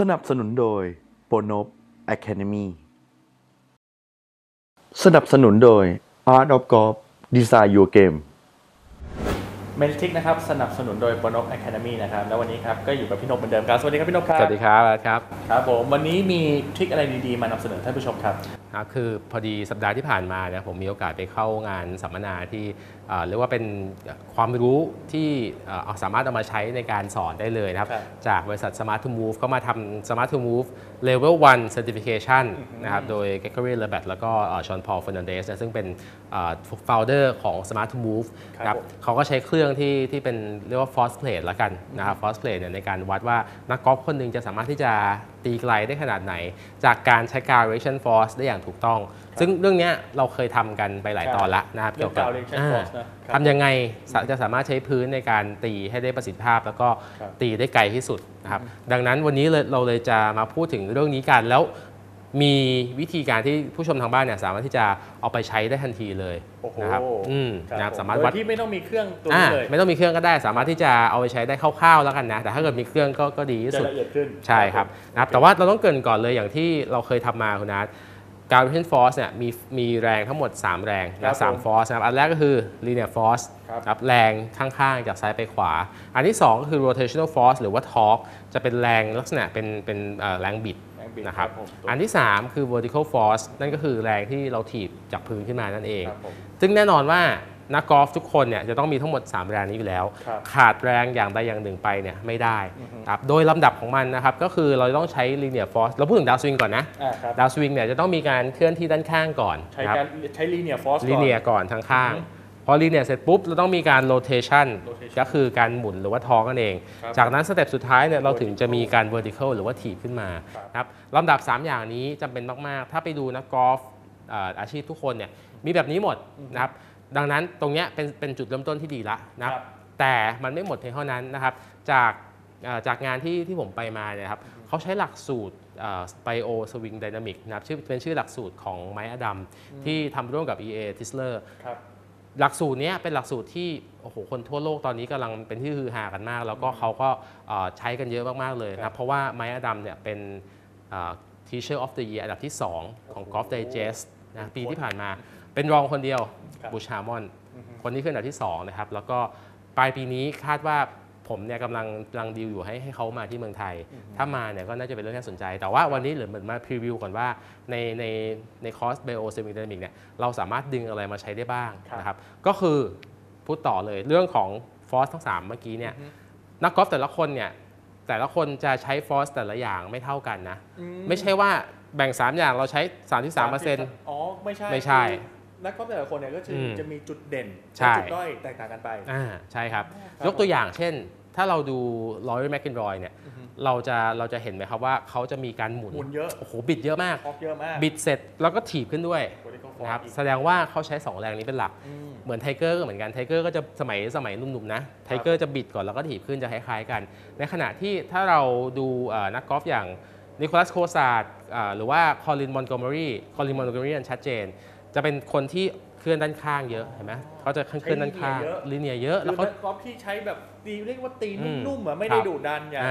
สนับสนุนโดย p o n o p Academy สนับสนุนโดย Art of Golf Design Your Game เมนทิกนะครับสนับสนุนโดย b o n o p Academy นะครับแล้ววันนี้ครับก็อยู่กับพี่นพเหมือนเดิมครับ สวัสดีครับพี่นพครับสวัสดีครับครับครับผมวันนี้มีทริคอะไรดีๆมานำเสนอท่านผู้ชมครับ ครับคือพอดีสัปดาห์ที่ผ่านมาเนี่ยผมมีโอกาสไปเข้างานสัมมนาที่เอ่อเรียกว่าเป็นความรู้ที่เอ่อสามารถเอามาใช้ในการสอนได้เลยนะครับครับจากบริษัท Smart to Move ก็มาทำ Smart to Move Level 1 Certification นะครับโดย Gregory l e b e t แล้วก็ชอนพอล Fernandez ซึ่งเป็นเอ่อ founder ของ Smart to Move ครับนะเขาก็ใช้เครื่องที่ที่เป็นเรียกว่า force plate ละกันนะครับ force plate เนี่ยในการวัดว่านักกอล์ฟคนหนึ่งจะสามารถที่จะ ตีไกลได้ขนาดไหน จากการใช้ gyration force ได้อย่างถูกต้อง ซึ่งเรื่องเนี้ยเราเคยทำกันไปหลายตอนละนะครับเรื่อง gyration อ่า force นะครับทำยังไงสะจะสามารถใช้พื้นในการตีให้ได้ประสิทธิภาพ แล้วก็ครับตีได้ไกลที่สุดนะครับดังนั้นวันนี้เลยเราเลยจะมาพูดถึงเรื่องนี้กันแล้ว มีวิธีการที่ผู้ชมทางบ้านเนี่ยสามารถที่จะเอาไปใช้ได้ทันทีเลยโอ้โหนะครับอืมครับนะครับผสามารถโดวัดยที่ไม่ต้องมีเครื่องตัวอ่านี้เลยไม่ต้องมีเครื่องก็ได้ สามารถที่จะเอาไปใช้ได้คร่าวๆแล้วกันนะ แต่ถ้าเกิดมีเครื่องก็ก็ดีที่จะสุด ละเอียดขึ้น ใช่ครับนะครับแต่ว่าเราต้องเกรินก่อนเลยอย่างที่เราเคยทำมาคุณนัท gravitational force เนี่ยมีมีแรงทั้งหมด 3 แรงครันะบสาม ผม force นะครับอันแรกก็คือ linear force ครับครับแรงข้างๆ จากซ้ายไปขวา อันที่ 2 ก็คือ rotational force หรือว่า torque จะเป็นแรงลักษณะเป็นเป็นเอ่อแรงบิดแรง บิดนะครับผมอันที่ 3 คือ vertical force นั่นก็คือแรงที่เราถีบจากพื้นขึ้นมานั่นเอง ครับผม ซึ่งแน่นอนว่านักกอล์ฟทุกคนเนี่ยจะต้องมีทั้งหมด 3 แรงนี้อยู่แล้ว ครับขาดแรงอย่างใดอย่างหนึ่งไปเนี่ยไม่ได้ครับโดยลำดับของมันนะครับก็คือเราต้องใช้ linear force เราพูดถึงดาวสวิงก่อนนะ อ่าครับดาวสวิงเนี่ยจะต้องมีการเคลื่อนที่ด้านข้างก่อนใช้นะครับการใช้ linear force ก่อนลีเนียก่อนทางข้าง อือฮึพ อลีเนียเสร็จปุ๊บ เราต้องมีการ rotation rotation ก็คือการหมุนหรือว่าทอร์กนั่นเองครับจากนั้นสเต็ปสุดท้ายเนี่ยเราถึงจะ vertical มีการ vertical หรือว่าถีบขึ้นมาครับนะครับลำดับ 3 อย่างนี้จำเป็นมาก ๆ ถ้าไปดูนักกอล์ฟเอ่ออาชีพทุกคนเนี่ยมีแบบนี้หมดนะครับดังนั้นตรงเนี้ยเป็นเป็นจุดเริ่มต้นที่ดีละนะครับครับแต่มันไม่หมดเพียงเท่านั้นนะครับจากเอ่อจากงานที่ที่ผมไปมาเนี่ยครับเขาใช้หลักสูตรสไปโอสวิงไดนามิกนะครับชื่อเป็นชื่อหลักสูตรของไมค์อดัมที่ทำร่วมกับ EA t i s l e r ครับ หลักสูตรเนี้ยเป็นหลักสูตรที่โอ้โหคนทั่วโลกตอนนี้กำลังเป็นที่ฮือฮากันมาก แล้วก็เขาก็เอ่อใช้กันเยอะมาก ๆ เลยครันะบเพราะว่าไมค์อดัมเนี่ยเป็นเอ่อ Teacher of the Year อันดับที่ 2 ของ Golf Digest นะปีที่ผ่านมาเป็นรองคนเดียวครับบูชามอน คนนี้คืออันดับที่ 2 นะครับ แล้วก็ปลายปีนี้คาดว่า ผมเนี่ยกำลังกำลังดีลอยู่ให้ให้เขามาที่เมืองไทย ถ้ามาเนี่ยก็น่าจะเป็นเรื่องน่าสนใจ แต่ว่าวันนี้เหลือเหมือนมาพรีวิวก่อนว่าในในในคอร์ส Bio s e m i d y n a m i c เนี่ยเราสามารถดึงอะไรมาใช้ได้บ้างครับ นะครับ ก็คือพูดต่อเลยเรื่องของฟอสทั้ง 3 เมื่อกี้เนี่ยนักกอล์ฟแต่ละคนเนี่ยแต่ละคนจะใช้ฟอสแต่ละอย่างไม่เท่ากันนะอืไม่ใช่ว่าแบ่ง 3 อย่างเราใช้ 33%อ๋อ ไม่ใช่ไม่ใช่ คือ นักกอล์ฟแต่ละคนเนี่ยก็จะอืมจะมีจุดเด่นใช่ และจุดด้อยแตกต่างกันไป อ่าใช่ครับ ครับยกตัวอย่างเช่น ถ้าเราดูลอรีแมคกินรอยเนี่ยเราจะเราจะเห็นไหมครับว่าเขาจะมีการหมุนหมุนเยอะโอ้โหบิดเยอะมาก ออกเยอะมากบิดเสร็จแล้วก็ถีบขึ้นด้วย vertical force นะครับอีกแสดงว่าเขาใช้2แรงนี้เป็นหลัก อืม เหมือนไทเกอร์ก็เหมือนกันไทเกอร์ก็จะสมัยสมัยหนุ่มๆนะไทเกอร์จะบิดก่อนแล้วก็ถีบขึ้นจะคล้ายๆกัน ในขณะที่ถ้าเราดูเอ่อนักกอล์ฟอย่างนิโคลัสโคซาร์ดหรือว่าคอลินมอนโกเมอรี่คอลินมอนโกเมอรี่ชัดเจน จะเป็นคนที่เคลื่อนด้านข้างเยอะเห็นไหมเขาจะเคลื่อนด้านข้างลิเนียเยอะคืแล้วอเขานักกอล์ฟที่ใช้แบบตีเรียกว่าตีอืมนุ่มๆอะไม่ครัได้บดุดันอย่าง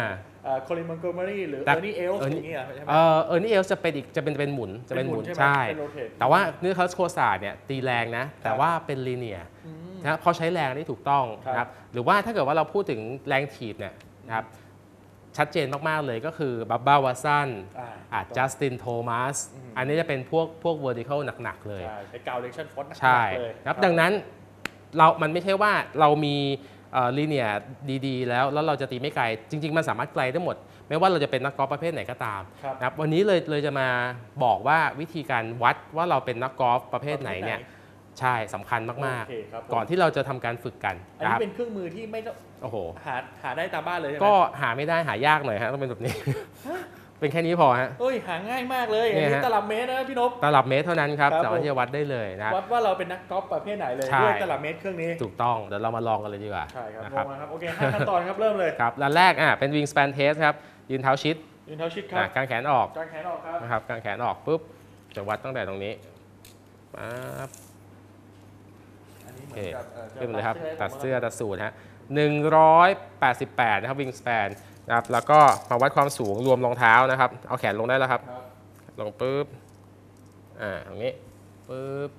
อ่าคอลินมอนโกเมอรี่หรือแต่เออร์นี่เอลส์เอออนี่ย่างเงี้ยใช่ไหมเออเออร์นี่เอลจะเป็นอีกจะเป็นเป็นหมุนจะเป็นหมุนใช่ไหมใช่เป็น rotate แต่ว่านิโคลัสโคซาร์ดเนี่ยตีแรงนะ แต่ว่าเป็นลิเนียอืมนะเขาใช้แรงได้ถูกต้องครับนะครับหรือว่าถ้าเกิดว่าเราพูดถึงแรงถีบเนี่ยนะครับ ชัดเจนมาก ๆ เลยก็คือบับบ้าวาซันอ่าอาจจัสตินโทมัสอันนี้จะเป็นพวกพวก vertical หนัก ๆ เลย ใช่ใช้กาวเลชั่นฟอสใช่ครับดังนั้นเรา มันไม่ใช่ว่าเรามีลีเนียดีๆ แล้วแล้วเราจะตีไม่ไกล จริง ๆ มันสามารถไกลได้หมด ไม่ว่าเราจะเป็นนักกอล์ฟประเภทไหนก็ตามครับนะครับวันนี้เลยเลยจะมาบอกว่าวิธีการวัดว่าเราเป็นนักกอล์ฟประเภทไหนเนี่ยใช่สำคัญมากโอเคครับผมๆก่อนที่เราจะทำการฝึกกันอันนะคนี้รับเป็นเครื่องมือที่ไม่ต้อง โอ้โหหาหาได้ตามบ้านเลยใช่ไหมก็หาไม่ได้หายากหน่อยฮะต้องเป็นแบบนี้ เป็นแค่นี้พอฮะเอ้ยหาง่ายมากเลยอันเนี่ยนี้ฮะตลับเมตรนะพี่นพตลับเมตรเท่านั้นครับครับสามารถผมที่จะวัดได้เลยนะครับวัดว่าเราเป็นนักกอล์ฟประเภทไหนเลยใช่ด้วยตลับเมตรเครื่องนี้ถูกต้องเดี๋ยวเรามาลองกันเลยดีกว่าใช่ครับนะลครับงมาครับโอเคห้าขั้นตอนครับเริ่มเลยครับด้านแรกอะเป็น wingspan test ครับยืนเท้าชิดยืนเท้าชิดครัอะบกางแขนออกกางแขนออกครับนะครับกางแขนออกปุ๊บจะวัดตั้งแต่ตรงนี้ปั๊บอันนี้เหโอมืเคอนกับเอ่อจะขึ้นมาเลยครับให้ตัดผมเสื้อตัดสูทฮะ 188 นะครับ wingspan นะครับแล้วก็มาวัดความสูงรวมรองเท้านะครับ เอาแขนลงได้แล้วครับครับ ลงปุ๊บอ่าตรงนี้ปุ๊บ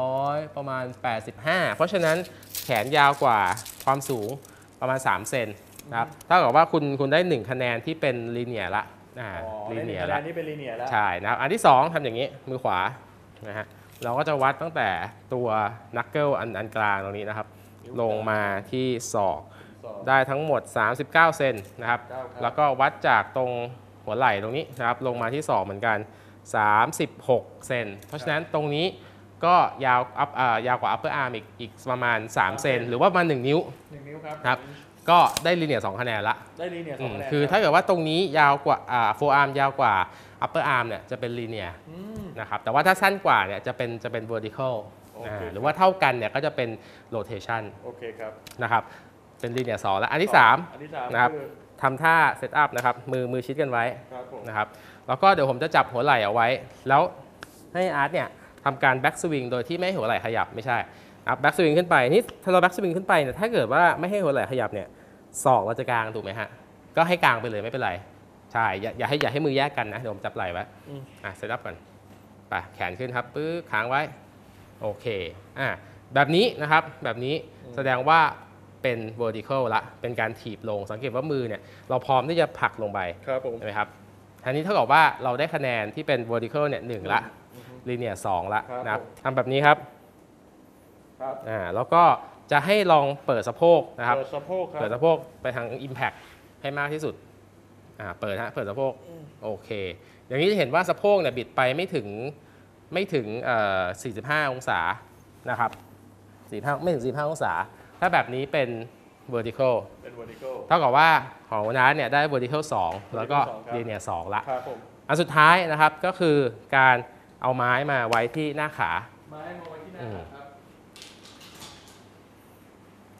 100 ประมาณ 85 เพราะฉะนั้นแขนยาวกว่าความสูงประมาณ 3 เซนนะครับเท่ากับว่าคุณคุณได้ 1 คะแนนที่เป็นลีเนียละอ่าอ๋อลีได้หเนีนึ่ยงคะแนละนนี่เป็นลีเนียร์แล้วใช่นะครับอันที่ 2ทำอย่างนี้มือขวานะฮะเราก็จะวัดตั้งแต่ตัวนักเกิลอันอันกลางตรงนี้นะครับ ลงมาที่ศอกสองได้ทั้งหมด 39 เซนนะครับเก้าครับ แล้วก็วัดจากตรงหัวไหล่ตรงนี้นะครับ ลงมาที่ศอกเหมือนกัน 36 เซน เพราะฉะนั้นตรงนี้ก็ยาวอัพอ่ายาวกว่า upper arm อีกอีกประมาณ 3 เซน หรือว่าประมาณ1นิ้วหนึ่งนิ้วครับครับ ก็ได้ลีเนียร์2คะแนนละ ได้ลีเนียร์สอืองมคะแนน คือถ้าเกิดว่าตรงนี้ยาวกว่าอ่า forearm ยาวกว่า upper arm เนี่ยจะเป็นลีเนียร์อืมนะครับ แต่ว่าถ้าสั้นกว่าเนี่ยจะเป็นจะเป็น vertical โอเคอ่าหรือว่าเท่ากันเนี่ยก็จะเป็น rotation โอเคครับนะครับเป็นลีเนียร์2แล้วอันที่อันที่สามนะครับคือ3ทำท่าเซตอัพนะครับมือมือชิดกันไว้ครับผมนะครับแล้วก็เดี๋ยวผมจะจับหัวไหล่เอาไว้ แล้วให้อาร์ตเนี่ยทำการแบ็กสวิงโดยที่ไม่ให้หัวไหล่ขยับไม่ใช่นะครับแบ็กสวิงขึ้นไปนี่ถ้าเราแบ็กสวิงขึ้นไปเนี่ยถ้าเกิดว่าไม่ให้หัวไหล่ขยับเนี่ยศอกเราจะกางถูกไหมฮะก็ให้กางไปเลยไม่เป็นไรใช่อย่าอย่าให้อย่าให้มือแยกกันนะเดี๋ยวผมจับไหล่ไว้อืมอะเซตอัพก่อนไปแขนขึ้นครับปื้อค้างไว้ โอเคอะแบบนี้นะครับแบบนี้แสดงว่าเป็น vertical ละ เป็นการถีบลงสังเกตว่ามือเนี่ยเราพร้อมที่จะผลักลงไปครับผมใช่ไหมครับทีนี้เท่ากับว่าเราได้คะแนนที่เป็น vertical เนี่ยหนึ่งละ linear สองละครับนะครับผมทำแบบนี้ครับครับอ่าแล้วก็จะให้ลองเปิดสะโพกนะครับ เปิดสะโพกครับ เปิดสะโพกไปทาง impact ให้มากที่สุดอ่าเปิดฮะเปิดสะโพกโอเค อย่างนี้จะเห็นว่าสะโพกเนี่ยบิดไปไม่ถึง ไม่ถึงเอ่อ45 องศานะครับ45ไม่ถึง 45 องศา ถ้าแบบนี้เป็น vertical เป็น vertical เท่ากับว่าของวันนั้นเนี่ยได้ vertical 2 แล้วก็ vertical สองครับ linear 2ละครับผมอันสุดท้ายนะครับก็คือการเอาไม้มาไว้ที่หน้าขา ไม้มาไว้ที่หน้าอืมครับ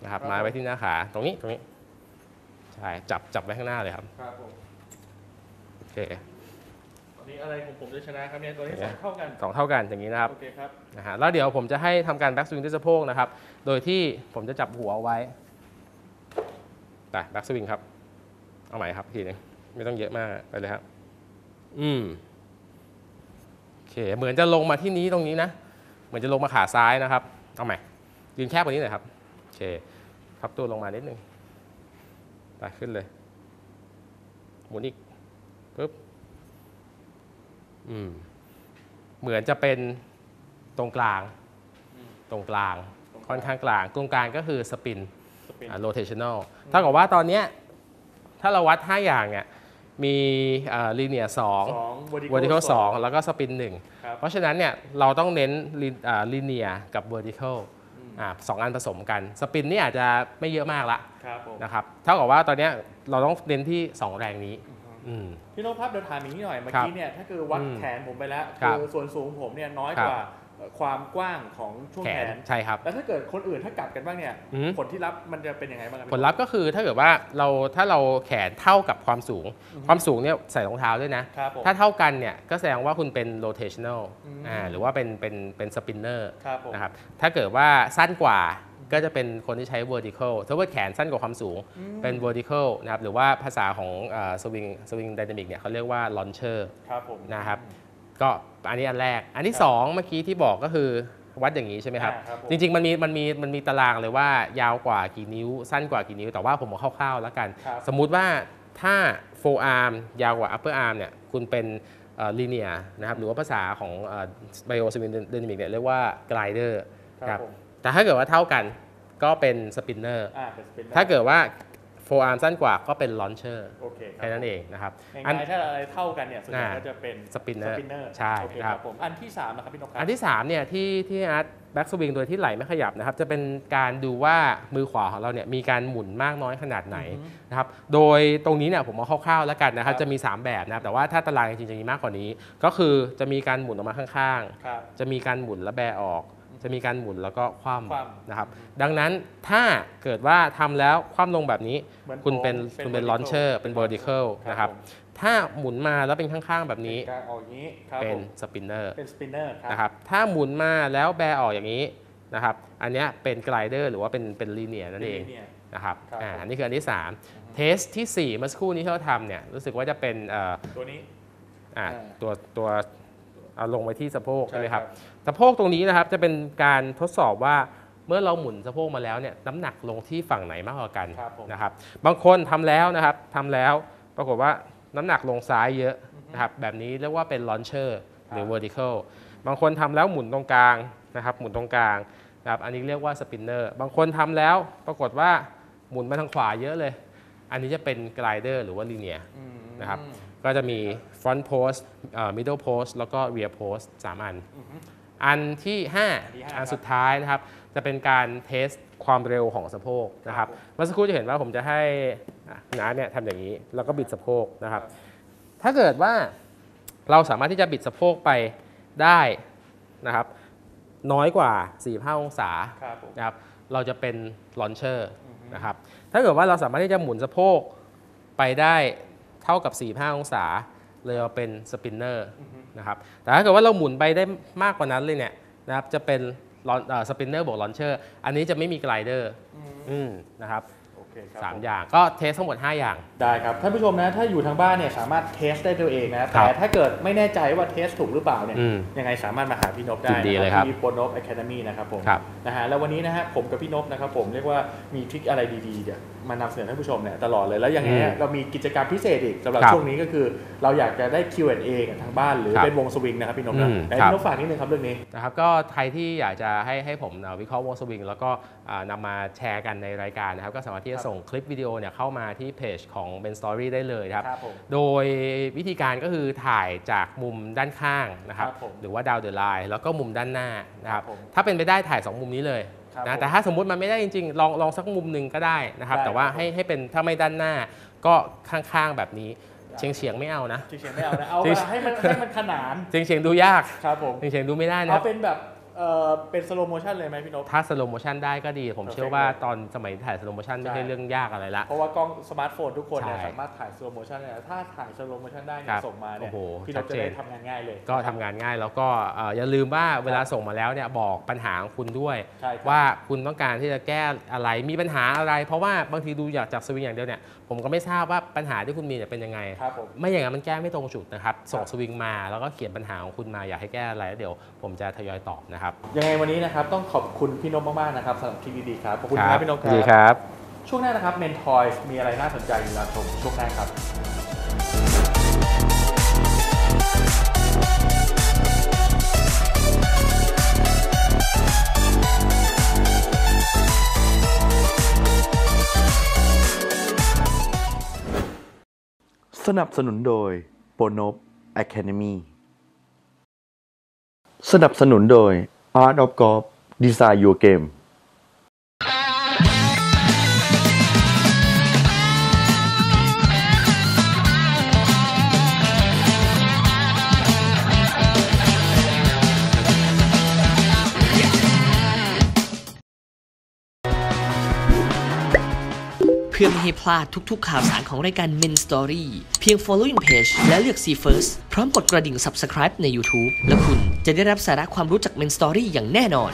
นะครับครับไม้ไว้ที่หน้าขาตรงนี้ตรงนี้ใช่จับจับไว้ข้างหน้าเลยครับครับผมโอเคต อนนี้อะไรของผมจะชนะครับเนี่ยตัวนี้เห็สนอไหมงเท่ากันสองเท่ากันอย่างนี้นะครับโอเคครับนะฮะแล้วเดี๋ยวผมจะให้ทำการแบ็กสวิงด้วยสะโพกนะครับ โดยที่ผมจะจับหัวเอาไว้แต่แบ็กสวิงครับ เอาใหม่ครับทีนึงไม่ต้องเยอะมากไปเลยครับ อืมโอเค เหมือนจะลงมาที่นี้ตรงนี้นะ เหมือนจะลงมาขาซ้ายนะครับ เอาใหม่ยืนแคบกว่านี้หน่อยครับโอเคพับตัวลงมานิดนึงไปขึ้นเลย หมุนอีกปึ๊บอืม เหมือนจะเป็นตรงกลางอืมตรงกลาง ตรงกลาง ค่อนข้างกลาง ตรงกลางก็คือสปินสปินโรเทชัน a ลเท่ากับว่าตอนเนี้ยถ้าเราวัด 5 อย่างเนี่ยมีลีเนียสองสอง vertical เวอร์ติเคิลสองแล้วก็สปินหนึ่งครับเพราะฉะนั้นเนี่ยเราต้องเน้นลีเนียกับเวอร์ติเคิลอืมสองอันผสมกัน สปินนี่อาจจะไม่เยอะมากละครับผมนะครับเท่ากับว่าตอนเนี้ยเราต้องเน้นที่ 2 แรงนี้อืม พี่โน้ตครับเดี๋ยวถามอย่างนี้หน่อยเมื่อครับกี้เนี่ยถ้าคือวัดอืมแขนผมไปแล้วครับคือส่วนสูงผมเนี่ยน้อยครับกว่าเอ่อความกว้างของช่วงแขแขนนใช่ครับแล้วถ้าเกิดคนอื่นถ้ากลับกันบ้างเนี่ยอืมผลที่รับมันจะเป็นยังไงบ้างครับผลลัพธ์ก็คือถ้าเกิดว่าเราถ้าเราแขนเท่ากับความสูง ความสูงเนี่ยใส่รองเท้าด้วยนะครับผมถ้าเท่ากันเนี่ยก็แสดงว่าคุณเป็น rotational อืมอ่าหรือว่าเป็นเป็นเป็น spinner ครับผมนะครับถ้าเกิดว่าสั้นกว่า ก็จะเป็นคนที่ใช้ vertical ถ้าว่าแขนสั้นกว่าความสูงอืมเป็น vertical นะครับหรือว่าภาษาของสวิงสวิงไดนามิกเนี่ยเขาเรียกว่า launcher ครับผมนะครับก็อันนี้อันแรก อันที่ 2 เมื่อกี้ที่บอกก็คือวัดอย่างนี้ใช่ไหมครับอ่าครับผมจริงๆ มันมีมันมีมันมีตารางเลยว่ายาวกว่ากี่นิ้ว สั้นกว่ากี่นิ้ว แต่ว่าผมเอาคร่าวๆแล้วกันครับสมมุติว่าถ้า forearm ยาวกว่า upper arm เนี่ยคุณเป็นเอ่อ linear นะครับหรือว่าภาษาของเอ่อ bio swing dynamic เนี่ยเรียกว่า glider ครับผม แต่ถ้าเกิดว่าเท่ากันก็เป็น spinner อ่าเป็นสปินถ้าเกิดว่า forearm สั้นกว่าก็เป็น launcher โอเครับแค่นั้นเองนะครับง่อันายๆถ้าอะไรเท่ากันเนี่ยส่วนใหญ่อ่าก็จะเป็น spinner สปินเนอร์ใช่โอเคครับผมอันที่สามนะครับพี่นกครับอันที่3เนี่ยที่ที่อาร์ตแบ็กสวิงโดยที่ไหลไม่ขยับนะครับ จะเป็นการดูว่ามือขวาของเราเนี่ยมีการหมุนมากน้อยขนาดไหนอือฮึนะครับโดยตรงนี้เนี่ยผมเอาคร่าวๆแล้วกันนะครัครับบจะมี 3 แบบนะครับแต่ว่าถ้าตารางจริงๆจะมีมากกว่านี้ ก็คือจะมีการหมุนออกมาข้างครับๆจะมีการหมุนและแบออก จะมีการหมุนแล้วก็คว่คว่ำำนะครับ ดังนั้นถ้าเกิดว่าทำแล้วคว่ำลงแบบนี้หมือคุณเป็นผมคุณเป็น vertical launcher เป็น vertical นะครับ ผมถ้าหมุนมาแล้วเป็นข้างๆแบบนี้การออกอย่างนี้ครับเป็นผมสปินเนอร์เป็นสปินเนอร์ครับนะครับ ถ้าหมุนมาแล้วแบออกอย่างนี้นะครับ อันเนี้ยเป็นไกลเดอร์หรือว่าเป็นเป็นลีเนียนั่นเองเนี่ยนะครับครับอ่าผม อันนี้คืออันที่อือฮึ3เทสทีสี่4 เมื่อสักครู่นี้ที่เราทำเนี่ยรู้สึกว่าจะเป็นเอ่อตัวนี้ อะอ่า ตัวตัว เอาลงไว้ที่สะโพกใช่ใช่ไหมครับครับสะโพกตรงนี้นะครับจะเป็นการทดสอบว่าเมื่อเราหมุนสะโพกมาแล้วเนี่ยน้ำหนักลงที่ฝั่งไหนมากกว่ากันครับผมนะครับ บางคนทำแล้วนะครับทำแล้วปรากฏว่าน้ำหนักลงซ้ายเยอะนะครับแบบนี้เรียกว่าเป็น launcher หรือ vertical บางคนทำแล้วหมุนตรงกลางนะครับหมุนตรงกลางนะครับอันนี้เรียกว่า spinner บางคนทำแล้วปรากฏว่าหมุนมาทางขวาเยอะเลย อันนี้จะเป็น glider หรือว่า linear อืมนะครับ ก็จะมี front post เอ่อ middle post แล้วก็ rear post 3 อัน อันที่ที่ห้า5อันสุดท้ายนะครับ จะเป็นการเทสความเร็วของสะโพกนะครับครับผมเมื่อสักครู่จะเห็นว่าผมจะให้อะน้าเนี่ยทำอย่างนี้ แล้วก็บิดสะโพกนะครับ ถ้าเกิดว่าเราสามารถที่จะบิดสะโพกไปได้นะครับ น้อยกว่า 45 องศาครับผมนะครับ เราจะเป็นลอนเชอร์ นะครับ ถ้าเกิดว่าเราสามารถที่จะหมุนสะโพกไปได้เท่ากับ 45 องศา เลยเอาเป็นสปินเนอร์นะครับ แต่ถ้าเกิดว่าเราหมุนไปได้มากกว่านั้นเลยเนี่ยนะครับ จะเป็นสปินเนอร์บวกลอนเชอร์ อันนี้จะไม่มีไกลเดอร์นะครับโอเคครับ สามผอย่างก็เทสทั้งหมด 5 อย่าง ได้ครับท่านผู้ชมนะถ้าอยู่ทางบ้านเนี่ยสามารถเทสได้ตัวเองนะครัแต่บถ้าเกิดไม่แน่ใจว่าเทสถูกหรือเปล่าเนี่ยอืมยังไงสามารถมาหาพี่นพได้ยินดีนะเลยครับที่โปรนพอะคาเดมี่นะครับผมครับนะฮะแล้ววันนี้นะฮะผมกับพี่นพนะครับผมเรียกว่ามีทริคอะไรดีๆเดี๋ยวมานำเสนอท่านผู้ชมเนี่ยตลอดเลยแล้วยังไงอืมเรามีกิจกรรมพิเศษอีกสำหรับครับช่วงนี้ก็คือ เราอยากจะได้ Q&A กับทางบ้านหรือครับเป็นวงสวิงนะครับพี่นพนะอืมแต่ครับ พี่นพฝากนิดนึงครับเรื่องนี้ นะครับก็ใครที่อยากจะให้ให้ผมเอ่อวิเคราะห์วงสวิง แล้วก็อ่านำมาแชร์กันในรายการนะครับ ก็สามารถที่ครัจะบส่งคลิปวิดีโอเนี่ยเข้ามาที่เพจของ Ben Story ได้เลยครับ ครับผมโดยวิธีการก็คือถ่ายจากมุมด้านข้างนะครับ ครับผมหรือว่าดาวเดอะไลน์แล้วก็มุมด้านหน้านะครับครับผมถ้าเป็นไปได้ถ่าย 2 มุมนี้เลยครับนะผมแต่ถ้าสมมุติมันไม่ได้จริงๆ ลองลองสักมุมหนึ่งก็ได้นะครับ ได้แต่ว่าครับผมให้ให้เป็นถ้าไม่ด้านหน้า ก็ข้างๆแบบนี้เฉียงเฉียงๆไม่เอานะเฉียงๆไม่เอานะเอาจริงให้มันให้มันขนานเฉียงเฉียงๆดูยากครับผมเฉียงเฉียงๆดูไม่ได้นะคเอารับ เป็นแบบ เออเป็นสโลโมชันเลยไหมพี่นพ ถ้าสโลโมชันได้ก็ดี ผม Perfect เชื่อว่าเลยตอนสมัยถ่ายสโลโมชันไม่ใช่ใช่ เรื่องยากอะไรละ เพราะว่ากล้องสมาร์ทโฟนทุกคนเนี่ยใช่สามารถถ่ายสโลโมชันได้ถ้าถ่ายสโลโมชันได้เนี่ครัยบส่งมาเนี่ยโอ้โหพี่นชัพดจะเจน ได้ทำงานง่ายเลย ก็ทำงานง่ายแล้วก็เอ่ออย่าลืมว่าเวลาส่งมาแล้วเนี่ยบอกปัญหาของคุณด้วย ใช่ครับว่าคุณต้องการที่จะแก้อะไรมีปัญหาอะไร เพราะว่าบางทีดูอยากจากสวิงอย่างเดียวเนี่ยผมก็ไม่ทราบว่าปัญหาที่คุณมีเนี่ยเป็นยังไง ครับผม ไม่อย่างนั้นมันแก้ไม่ตรงจุดนะครับ ส่งครับสวิงมาแล้วก็เขียนปัญหาของคุณมาอยากให้แก้อะไรแล้วเดี๋ยวผมจะทยอยตอบนะครับยังไงวันนี้นะครับต้องขอบคุณพี่นพมากๆนะครับสำหรับคลิปดีๆครับ ขอบคุณครับพี่นพคดีรับครับ ช่วงหน้านะครับเมนทอยมีอะไรน่าสนใจอยู่เราชมช่วงหน้าครับสนับสนุนโดยโปรนบ Academy สนับสนุนโดย Art of Golf Design Your Game เพื่อไม่ให้พลาดทุกๆข่าวสารของรายการ Men Story เพียง following page และเลือก See First พร้อมกดกระดิ่ง subscribe ใน YouTube และคุณ จะได้รับสาระความรู้จากเมนสตอรี่อย่างแน่นอน